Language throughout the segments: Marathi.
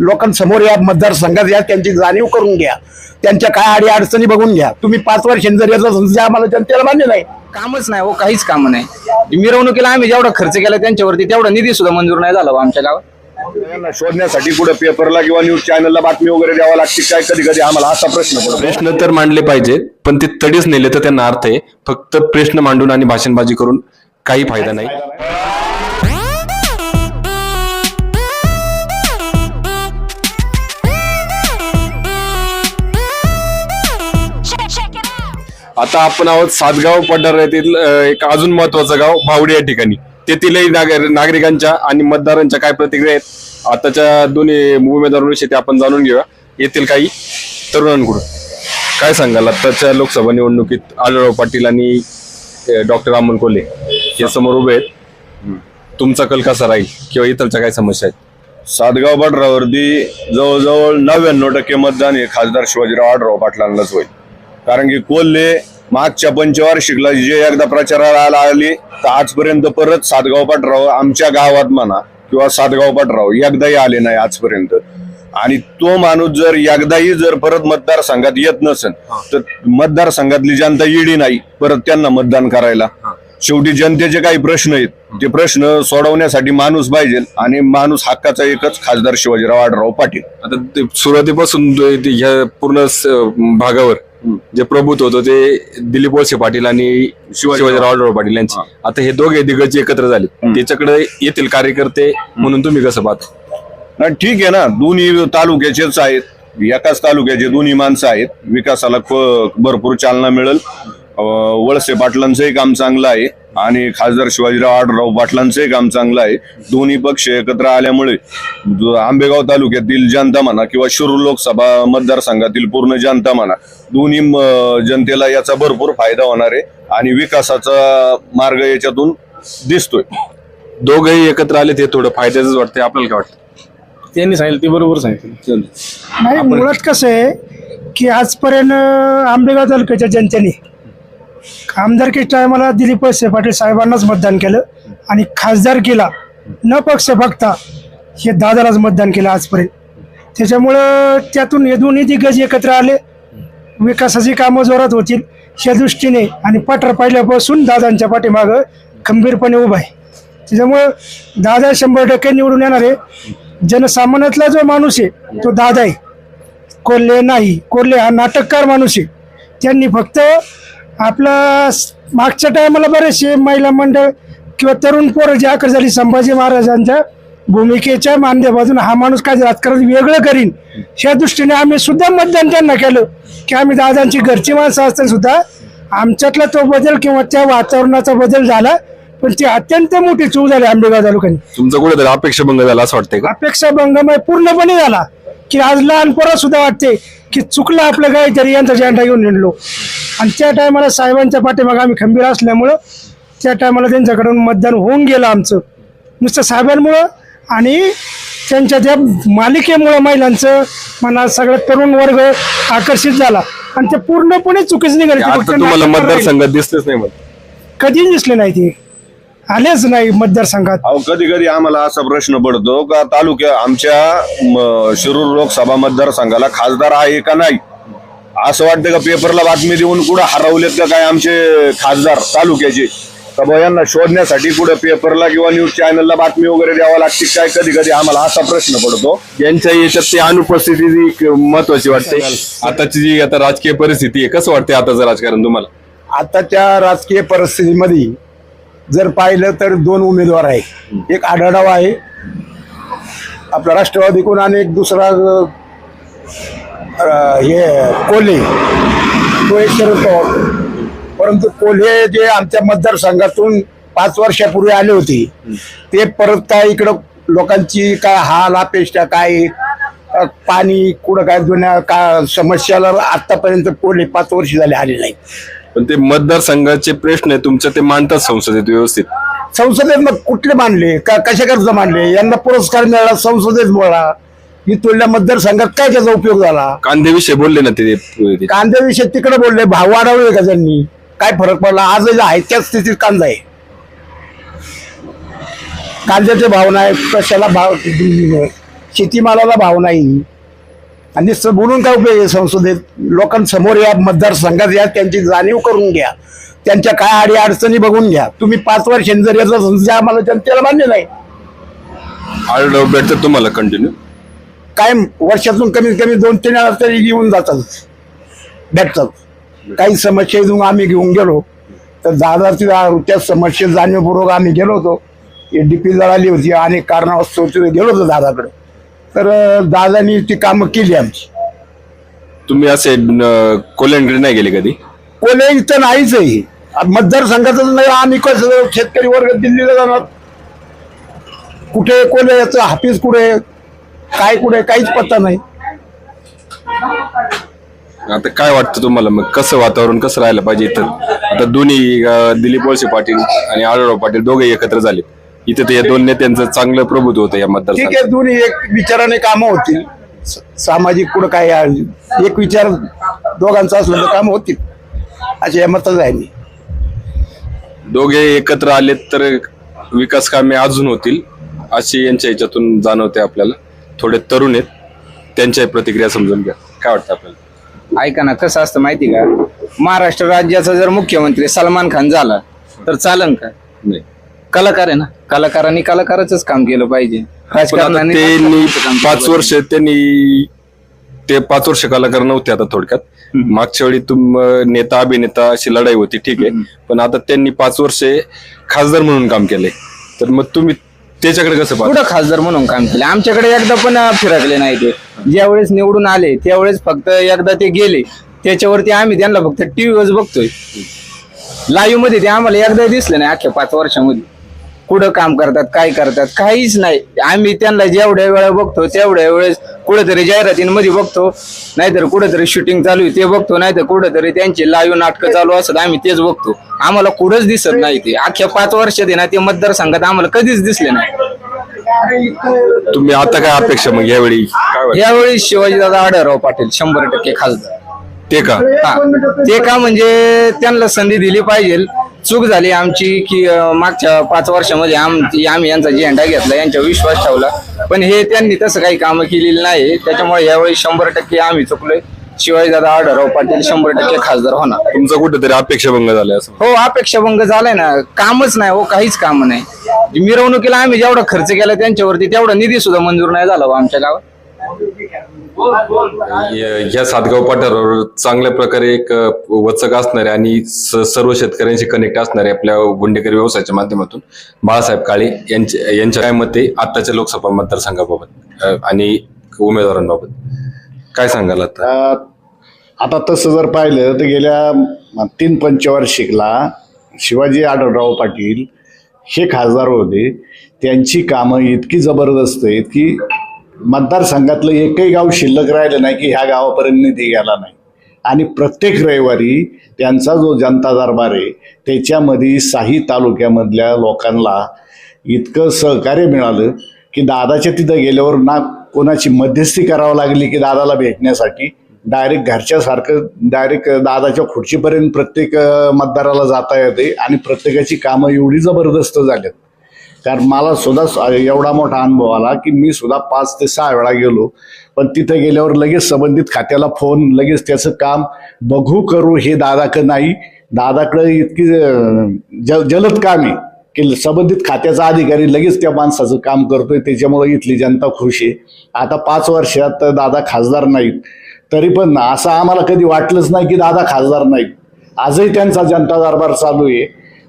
लोकांसमोर या मतदारसंघात या त्यांची जाणीव करून घ्या. त्यांच्या काय अडी अडचणी बघून घ्या. तुम्ही पाच वर्षांनी जर याचा संशय आम्हाला जनतेला मान्य नाही. कामच नाही हो काहीच काम नाही. मिरवणुकीला आम्ही जेवढा खर्च केला त्यांच्यावरती तेवढा निधी सुद्धा मंजूर नाही झाला हो आमच्या गावात. यांना शोधण्यासाठी कुठं पेपरला किंवा न्यूज चॅनलला बातमी वगैरे द्यावा लागते काय कधी कधी आम्हाला असा प्रश्न पडतो. प्रश्न तर मांडले पाहिजेत पण ते तडीच नेले तर त्यांना अर्थ आहे. फक्त प्रश्न मांडून आणि भाषणबाजी करून काही फायदा नाही. आता आपण आहोत सातगाव पठार येथील एक अजून महत्वाचं गाव भावडी या ठिकाणी. तेथीलही नागर नागरिकांच्या आणि मतदारांच्या काय प्रतिक्रिया आहेत आताच्या दोन्ही उमेदवारांविषयी ते आपण जाणून घेऊया. येथील काही तरुणांकडून. काय सांगाल? आताच्या लोकसभा निवडणुकीत आढळराव पाटील आणि डॉक्टर अमोल कोल्हे हे समोर उभे आहेत. तुमचा कल कसा राहील? किंवा इतरच्या काय समस्या आहेत? सातगाव पाटरावरती जवळजवळ नव्याण्णव टक्के मतदान हे खासदार शिवाजीराव आढराव पाटलांनाच होईल. कारण की कोल्हे मागच्या पंचवार्षिकला जे एकदा प्रचाराला आली तर आजपर्यंत परत सातगाव पाठराव आमच्या गावात म्हणा किंवा सातगाव पाठराव एकदाही आले नाही आजपर्यंत. आणि तो माणूस जर एकदाही जर परत मतदारसंघात येत नसेल तर मतदारसंघातली जनता येडी नाही परत त्यांना मतदान करायला. शेवटी जनतेचे काही प्रश्न आहेत. ते प्रश्न सोडवण्यासाठी माणूस पाहिजे आणि माणूस हक्काचा एकच खासदार शिवाजीराव आढराव पाटील. आता ते सुरुवातीपासून ह्या पूर्ण भागावर जे प्रभुत्व होतं ते दिलीप वळसे पाटील आणि शिवाजीराव पाटील यांचे. आता हे दोघे दिग्गज एकत्र झाले. त्याच्याकडे येथील कार्यकर्ते म्हणून तुम्ही कसं पाहता? ठीक आहे ना. दोन्ही तालुक्याचेच आहेत. एकाच तालुक्याचे दोन्ही माणसं आहेत. विकासाला भरपूर चालना मिळेल. वळसे पाटलांचंही काम चांगलं आहे आणि खासदार शिवाजीराव आढराव पाटलांचंही काम चांगलं आहे. दोन्ही पक्ष एकत्र आल्यामुळे जो आंबेगाव तालुक्यातील जनता म्हणा किंवा शिरूर लोकसभा मतदारसंघातील पूर्ण जनता म्हणा दोन्ही जनतेला याचा भरपूर फायदा होणार आहे आणि विकासाचा मार्ग याच्यातून दिसतोय. दोघेही एकत्र आले ते थोडं फायद्याच वाटतंय. आपल्याला काय वाटतं? त्यांनी सांगितलं ते बरोबर सांगितलं. नाही मुळात कसं आहे की आजपर्यंत आंबेगाव तालुक्याच्या जनतेने आमदारकी टायमाला दिलीप वळसे पाटील साहेबांनाच मतदान केलं आणि खासदारकीला न पक्ष बघता हे दादालाच मतदान केलं आजपर्यंत. त्याच्यामुळं त्यातून हे दोन्ही दिग्गज एकत्र आले. विकासाची कामं जोरात होतील या दृष्टीने आणि पठार पाहिल्यापासून दादांच्या पाठीमागं खंबीरपणे उभा आहे. त्याच्यामुळं दादा शंभर टक्के निवडून येणार आहे. जनसामान्यातला जो माणूस आहे तो दादा आहे. कोल्हे नाही कोल्हे हा नाटककार माणूस आहे. त्यांनी फक्त आपला मागच्या टायमाला बरेचसे महिला मंडळ किंवा तरुण पोरं जी आकड झाली संभाजी महाराजांच्या भूमिकेच्या माध्यमातून हा माणूस काय राजकारण वेगळं करीन या दृष्टीने आम्ही सुद्धा मतदान त्यांना केलं की आम्ही दादांची घरची माणसं असताना सुद्धा आमच्यातला तो बदल किंवा त्या वातावरणाचा बदल झाला पण ती अत्यंत मोठी चूक झाली आंबेगाव तालुक्याने. तुमचा कुठेतरी अपेक्षा भंग झाला असं वाटतंय का? अपेक्षा भंगमय पूर्णपणे झाला. की आज लहान पोरं सुद्धा वाटते की चुकलं आपलं काहीतरी यांचा झेंडा घेऊन निघलो आणि त्या टायमाला साहेबांच्या पाठीमागे आम्ही खंबीर असल्यामुळं त्या टायमाला त्यांच्याकडून मतदान होऊन गेलं आमचं. नुसतं साहेबांमुळं आणि त्यांच्या त्या मालिकेमुळं महिलांचं म्हणा सगळं तरुण वर्ग आकर्षित झाला. आणि ते पूर्णपणे चुकीचं निघाले. मतदारसंघात दिसतेच नाही कधीच दिसले नाही ते. आलेच नाही मतदारसंघात. अहो कधी कधी आम्हाला असा प्रश्न पडतो का तालुक्या आमच्या म, शिरूर लोकसभा मतदारसंघाला खासदार आहे का नाही? असं वाटतं का पेपरला बातमी देऊन कुठं हरवलेत का काय आमचे खासदार तालुक्याचे? तर बुवा यांना शोधण्यासाठी कुठं पेपरला किंवा न्यूज चॅनलला बातमी वगैरे द्यावा लागते काय? कधी कधी आम्हाला असा प्रश्न पडतो. यांच्या याच्यात ते अनुपस्थिती जी क- महत्वाची वाटते. आताची जी आता राजकीय परिस्थिती आहे कसं वाटते आताचं राजकारण तुम्हाला? आताच्या राजकीय परिस्थितीमध्ये जर पाहिलं तर दोन उमेदवार आहे. एक आढळराव आहे. आपला राष्ट्रवादीकडून आणि एक दुसरा हे कोल्हे. तो एक शरद पवार. परंतु कोल्हे जे आमच्या मतदारसंघातून पाच वर्षापूर्वी आले होते ते परत काय इकडं लोकांची काय हाल अपेक्षा काय? पाणी कुठं काय जुन्या का समस्याला आतापर्यंत कोल्हे पाच वर्ष झाले आले नाही पण ते मतदारसंघाचे प्रश्न आहे तुमच्या ते मांडतात संसदेत व्यवस्थित. संसदेत मग कुठले मानले? का कशाकरता मानले? यांना पुरस्कार मिळाला संसदेत मिळाला ही तुलना मतदारसंघात काय त्याचा उपयोग झाला? कांद्याविषयी बोलले ना ते ते- कांद्याविषयी तिकडे बोलले भाव वाढवले का त्यांनी काय फरक पडला? आज आहे त्याच स्थितीत कांदा आहे. कांद्याचे भाव नाही कशाला भाव? शेतीमालाला भाव नाही. आणि बोलून काय उपयोग आहे संसदेत? लोकांसमोर या मतदारसंघात या त्यांची जाणीव करून घ्या. त्यांच्या काय अडी अडचणी बघून घ्या. तुम्ही पाच वर्षांनी जर याचा संसद आम्हाला जनतेला मान्य नाही. भेटतात तुम्हाला कंटिन्यू काय वर्षातून कमीत कमी दोन तीन वेळा तरी घेऊन जातात. भेटतात. काही समस्या इथून आम्ही घेऊन गेलो. तर दादा त्या समस्या जाणीवपूर्वक आम्ही गेलो होतो. डी पी जळाली होती आणि कारणास्तव तिथे गेलो होतो दादाकडे. तर दादानी ती कामं केली आमची. तुम्ही असे कोल्यांकडे नाही गेले कधी? कोले इथं नाहीच आहे मतदारसंघातच नाही आम्ही कसं शेतकरी वर्ग दिल्लीला जाणार. कुठे कोले याचं हाफिज कुठे? काय कुठे? काहीच पत्ता नाही. आता काय वाटतं तुम्हाला? मग कसं वातावरण कसं राहायला पाहिजे इथं? आता दोन्ही अं, दिलीप वळसे पाटील आणि आढळराव पाटील दोघे एकत्र झाले. इथं ते या दोन नेत्यांचं चांगलं प्रभुत्व होतं या ठीक मतदारसंघात. आहे दोन्ही एक विचाराने कामं होतील. स- सामाजिक कुठं काय आहे, एक विचार दोघांचा असलं तर कामं होतील. असे मतच आहे मी दोघे एकत्र आलेत तर विकास कामे अजून होतील अशी यांच्या याच्यातून जाणवते आपल्याला. थोडे तरुण आहेत त्यांच्या प्रतिक्रिया समजून घ्या. काय वाटतं आपल्याला? ऐका ना कसं असतं माहिती का? महाराष्ट्र राज्याचा जर मुख्यमंत्री सलमान खान झाला तर चालन का? नाही. कलाकार आहे ना. कलाकारांनी कलाकाराच काम केलं पाहिजे. पण आता राजकारणाने त्यांनी केलं पाच पाहिजे. वर्ष त्यांनी ते पाच वर्ष कलाकार नव्हते आता थोडक्यात. मागच्या वेळी तुम नेता अभिनेता अशी लढाई होती ठीक आहे. पण आता त्यांनी पाच वर्षे खासदार म्हणून काम केलंय. तर मग तुम्ही त्याच्याकडे कसं पाहता? कुठं खासदार म्हणून काम केलं आमच्याकडे एकदा पण फिरकले नाही ते. ज्यावेळेस निवडून आले त्यावेळेस फक्त एकदा ते गेले. त्याच्यावरती आम्ही त्यांना फक्त टीव्हीवर बघतोय. लाईव्हमध्ये ते आम्हाला एकदा दिसले नाही अख्ख्या पाच वर्षामध्ये. कुठं काम करतात काय करतात काहीच नाही. आम्ही त्यांना जेवढ्या वेळा बघतो तेवढ्या वेळेस कुठेतरी जाहिरातींमध्ये बघतो. नाहीतर कुठेतरी शूटिंग चालू आहे ते बघतो. नाहीतर कुठेतरी त्यांची लाईव्ह नाटकं चालू असतात आम्ही तेच बघतो. आम्हाला कुठंच दिसत नाही ते. अख्ख्या पाच वर्षात आहे ना ते मतदारसंघात आम्हाला कधीच दिसले नाही. तुम्ही आता काय अपेक्षा मग यावेळी? यावेळी शिवाजीदादा आढळराव पाटील शंभर टक्के खासदार. ते का? हा. ते का म्हणजे त्यांना संधी दिली पाहिजे. चूक झाली आमची की मागच्या पाच वर्षामध्ये आमची आम्ही यांचा झेंडा घेतला यांच्यावर विश्वास ठेवला. पण हे त्यांनी तसं काही कामं केलेली नाही. त्याच्यामुळे यावेळी शंभर टक्के आम्ही चुकलोय. शिवाजीदादा आढळराव पाटील शंभर टक्के खासदार होणार. तुमचा कुठेतरी अपेक्षा भंग झालाय असं हो अपेक्षाभंग झालाय ना. कामच नाही हो काहीच काम नाही. मिरवणुकीला आम्ही जेवढा खर्च केला त्यांच्यावरती तेवढा निधी सुद्धा मंजूर नाही झाला हो आमच्या गावात. या सातगाव पठारावर चांगल्या प्रकारे एक वचक असणारे आणि स- सर्व शेतकऱ्यांशी कनेक्ट असणारे आपल्या गुंडेकरी व्यवसायाच्या माध्यमातून बाळासाहेब काळे यांच्या यांच्या काय मते आताच्या लोकसभा मतदारसंघाबाबत आणि उमेदवारांबाबत. काय सांगाल आता? आता तसं जर पाहिलं तर गेल्या तीन पंचवार्षिकला शिवाजी आढळराव पाटील हे खासदार होते. त्यांची कामं इतकी जबरदस्त आहेत की मतदारसंघातलं एकही गाव शिल्लक राहिलं नाही की ह्या गावापर्यंत निधी गेला नाही. आणि प्रत्येक रविवारी त्यांचा जो जनता दरबार आहे त्याच्यामध्ये साही तालुक्यामधल्या लोकांना इतकं सहकार्य मिळालं की दादाच्या तिथं गेल्यावर ना कोणाची मध्यस्थी करावं लागली की दादाला भेटण्यासाठी डायरेक्ट घरच्यासारखं डायरेक्ट दादाच्या खुर्चीपर्यंत प्रत्येक मतदाराला जाता येते आणि प्रत्येकाची कामं एवढी जबरदस्त झाल्यात कारण मला सुद्धा एवढा मोठा अनुभव आला की मी सुद्धा पाच ते सहा वेळा गेलो. पण तिथे गेल्यावर लगेच संबंधित खात्याला फोन लगेच त्याचं काम बघू करू हे दादाकडं नाही. दादाकडं इतकी ज जलद काम आहे की संबंधित खात्याचा अधिकारी लगेच त्या माणसाचं काम करतोय. त्याच्यामुळे इथली जनता खुश आहे. आता पाच वर्षात दादा खासदार नाहीत. तरी पण असं आम्हाला कधी वाटलंच नाही की दादा खासदार नाहीत. आजही त्यांचा जनता दरबार चालू आहे.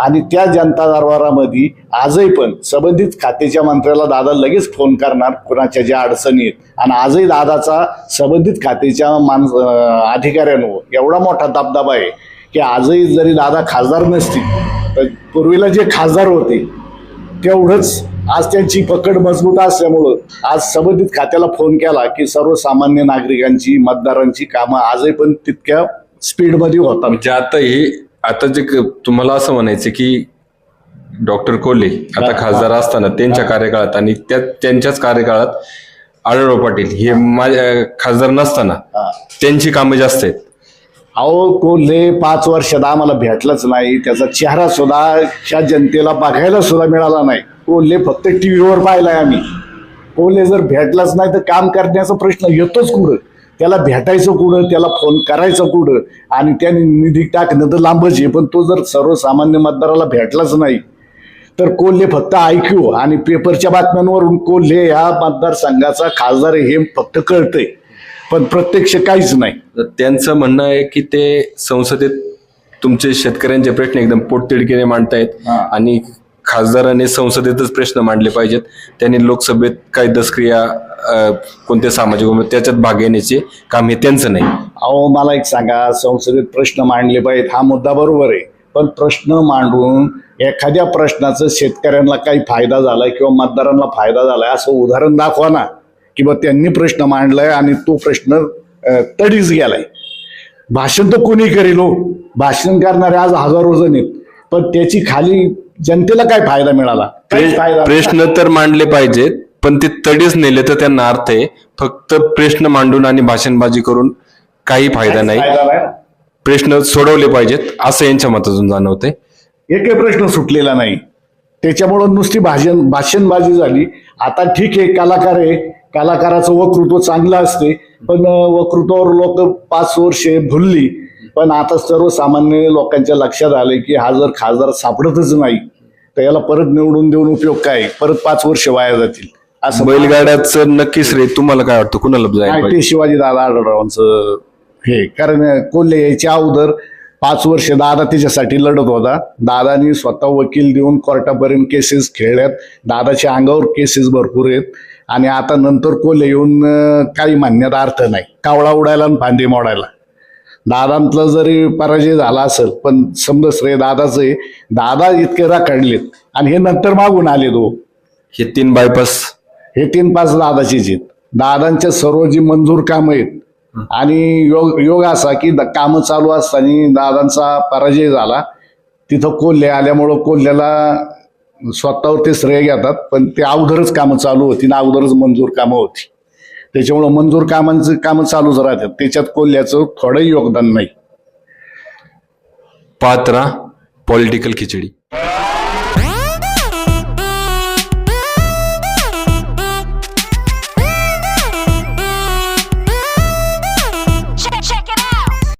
आणि त्या जनता दरबारामध्ये आजही पण संबंधित खात्याच्या मंत्र्याला दादा लगेच फोन करणार कुणाच्या ज्या अडचणी आहेत. आणि आजही दादाचा संबंधित खात्याच्या माणस अधिकाऱ्यांवर एवढा मोठा दबदबा आहे की आजही जरी दादा खासदार नसतील तर पूर्वीला जे खासदार होते तेवढंच आज त्यांची पकड मजबूत असल्यामुळं आज संबंधित खात्याला फोन केला की सर्वसामान्य नागरिकांची मतदारांची कामं आजही पण तितक्या स्पीडमध्ये होतात. म्हणजे ज्यातही आता जे क- तुम्हाला असं म्हणायचं की डॉक्टर कोल्हे आता खासदार असताना त्यांच्या कार्यकाळात आणि त्या त्यांच्याच कार्यकाळात आढळराव पाटील हे माझ्या खासदार नसताना त्यांची कामं जास्त आहेत. अहो कोल्हे पाच वर्षात आम्हाला भेटलाच नाही. त्याचा चेहरा सुद्धा ह्या जनतेला बघायला सुद्धा मिळाला नाही. कोल्हे फक्त टी व्हीवर पाहिलाय आम्ही. कोल्हे जर भेटलाच नाही तर काम करण्याचा प्रश्न येतोच कुठं? त्याला भेटायचं कुठं त्याला फोन करायचं कुठं? आणि त्याने निधी टाकणं तर लांबच आहे पण तो जर सर्वसामान्य मतदाराला भेटलाच नाही तर कोल्हे फक्त ऐकू आणि पेपरच्या बातम्यांवरून कोल्हे ह्या मतदारसंघाचा खासदार आहे हे फक्त कळतंय. पण प्रत्यक्ष काहीच नाही. त्यांचं म्हणणं आहे की ते संसदेत तुमचे शेतकऱ्यांचे प्रश्न एकदम पोटतिडकीने मांडतायत. आणि खासदाराने संसदेतच प्रश्न मांडले पाहिजेत. त्यांनी लोकसभेत काही दसक्रिया कोणत्या कोणते सामाजिक त्याच्यात भाग घेण्याचे काम हे त्यांचं नाही. अहो मला एक सांगा संसदेत प्रश्न मांडले पाहिजेत हा मुद्दा बरोबर आहे. पण प्रश्न मांडून एखाद्या प्रश्नाचं शेतकऱ्यांना काही फायदा झालाय किंवा मतदारांना फायदा झालाय असं उदाहरण दाखवा ना की बा त्यांनी प्रश्न मांडलाय आणि तो प्रश्न तडीच गेलाय. भाषण तर कोणी करेल हो. भाषण करणारे आज हजारो जण आहेत. पण त्याची खाली जनतेला काय फायदा मिळाला? काहीच फायदा नाही. प्रश्न तर मांडले पाहिजेत पण ते तडीच नेले तर त्यांना अर्थ आहे. फक्त प्रश्न मांडून आणि भाषणबाजी करून काही फायदा नाही. फायदा नाही प्रश्न सोडवले पाहिजेत असं यांच्या मतातून जाणवतंय. एकही प्रश्न सुटलेला नाही. त्याच्यामुळं नुसती भाषण भाषणबाजी झाली. आता ठीक आहे कलाकार आहे. कलाकाराचं वक्तृत्व चांगलं असते. पण अं, वक्तृत्वावर लोक पाच वर्षे भुलली. पण आता सर्वसामान्य लोकांच्या लक्षात आले की हा जर खासदार सापडतच नाही तर याला परत निवडून देऊन उपयोग काय? परत पाच वर्ष वाया जातील. असं बैलगाड्याचं नक्कीच रे तुम्हाला काय वाटतं? कुणाला जायला नाही, पाहिजे? ते शिवाजी दादा आढळरावांचं हे कारण कोल्हे याच्या अगोदर पाच वर्ष दादा त्याच्यासाठी लढत होता. दादानी स्वतः वकील देऊन कोर्टापर्यंत केसेस खेळल्यात. दादाच्या अंगावर केसेस भरपूर आहेत. आणि आता नंतर कोल्हे येऊन अं, काही म्हणण्यात अर्थ नाही. कावळा उडायला आणि फांदी मोडायला. दादांतला जरी पराजय झाला असेल पण समजा श्रेय दादाचं आहे दादा इतके राखडलेत. आणि हे नंतर मागून आले तो हे तीन बायपास हे तीन पाच दादाचीच आहेत. दादांच्या सर्व जी मंजूर कामं आहेत आणि योग योग असा की द- कामं चालू असताना दादांचा पराजय झाला तिथं कोल्हे आल्यामुळं कोल्ह्याला स्वतःवर ते श्रेय घेतात पण ते अगोदरच कामं चालू होती ना अगोदरच मंजूर कामं होती. त्याच्यामुळं मंजूर कामांचं कामं चालूच राहतात. त्याच्यात कोल्ह्याचं थोडं योगदान नाही. पात्रा पॉलिटिकल खिचडी.